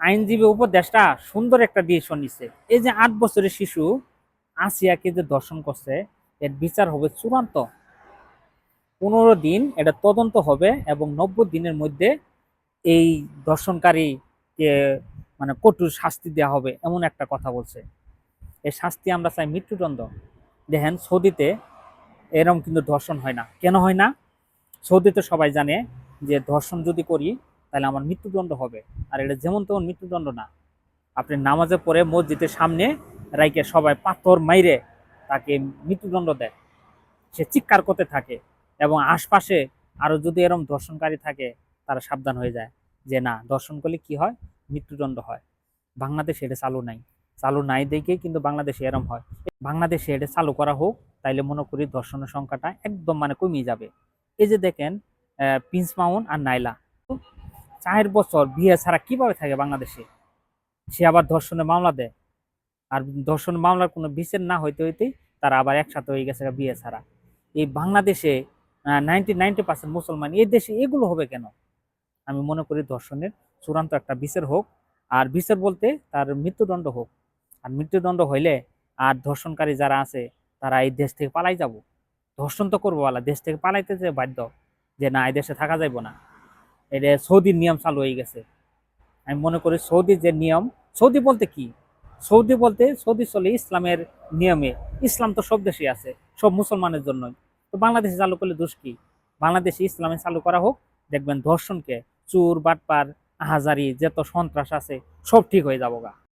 আইনজীবী উপদেষ্টা সুন্দর একটা ডিসিশন নিচ্ছে এই যে আট বছরের শিশু আসিয়াকে যে দর্শন করছে, এর বিচার হবে চূড়ান্ত। পনেরো দিন এটা তদন্ত হবে এবং নব্বই দিনের মধ্যে এই দর্শনকারীকে মানে কঠোর শাস্তি দেওয়া হবে এমন একটা কথা বলছে। এই শাস্তি আমরা চাই মৃত্যুদণ্ড। দেখেন সৌদিতে এরকম কিন্তু ধর্ষণ হয় না। কেন হয় না? সৌদিতে সবাই জানে যে ধর্ষণ যদি করি তাহলে আমার মৃত্যুদণ্ড হবে। আর এটা যেমন তেমন মৃত্যুদণ্ড না। আপনি নামাজে পড়ে মসজিদের সামনে রাইকে সবাই পাথর মাইরে তাকে মৃত্যুদণ্ড দেয়। সে চিৎকার করতে থাকে এবং আশপাশে আরও যদি এরকম ধর্ষণকারী থাকে, তারা সাবধান হয়ে যায় যে না, ধর্ষণ করলে কি হয়? মৃত্যুদণ্ড হয়। বাংলাদেশে এটা চালু নাই। চালু নাই দেখে কিন্তু বাংলাদেশে এরম হয়। বাংলাদেশে এটা চালু করা হোক, তাইলে মনে করি ধর্ষণের সংখ্যাটা একদম মানে কমিয়ে যাবে। এই যে দেখেন প্রিন্স মাউন আর নাইলা চার বছর বিয়ে ছাড়া কীভাবে থাকে বাংলাদেশে? সে আবার ধর্ষণের মামলা দেয়। আর ধর্ষণ মামলার কোনো বিচার না হইতে হইতেই তারা আবার একসাথে হয়ে গেছে বিয়ে ছাড়া। এই বাংলাদেশে নাইনটি নাইনটি পার্সেন্ট মুসলমান, এই দেশে এগুলো হবে কেন? আমি মনে করি ধর্ষণের চূড়ান্ত একটা বিচার হোক, আর বিচার বলতে তার মৃত্যুদণ্ড হোক। আর মৃত্যুদণ্ড হইলে আর ধর্ষণকারী যারা আছে, তারা এই দেশ থেকে পালাই যাব। ধর্ষণ তো করব বলা দেশ থেকে পালাইতে যে বাধ্য, যে না এই দেশে থাকা যাইব না। এটা সৌদির নিয়ম চালু হয়ে গেছে। আমি মনে করি সৌদি যে নিয়ম, সৌদি বলতে কি? সৌদি বলতে, সৌদি চলে ইসলামের নিয়মে। ইসলাম তো সব দেশে আছে, সব মুসলমানের জন্যই। তো বাংলাদেশে চালু করলে দোষ কি? বাংলাদেশে ইসলামে চালু করা হোক, দেখবেন ধর্ষণকে চুর, বাটপার আহাজারি যত সন্ত্রাস আছে, সব ঠিক হয়ে যাব গা